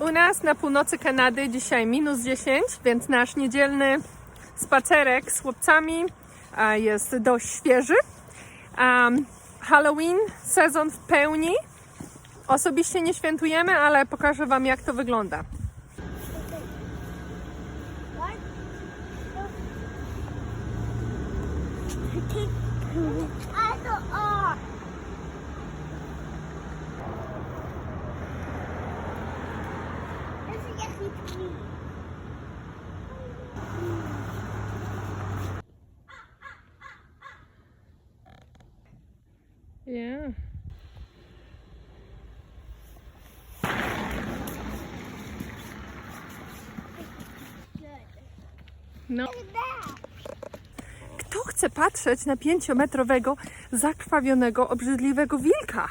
U nas na północy Kanady dzisiaj minus 10, więc nasz niedzielny spacerek z chłopcami jest dość świeży. Halloween, sezon w pełni. Osobiście nie świętujemy, ale pokażę Wam jak to wygląda. I Yeah. No. Kto chce patrzeć na pięciometrowego, zakrwawionego, obrzydliwego wilka?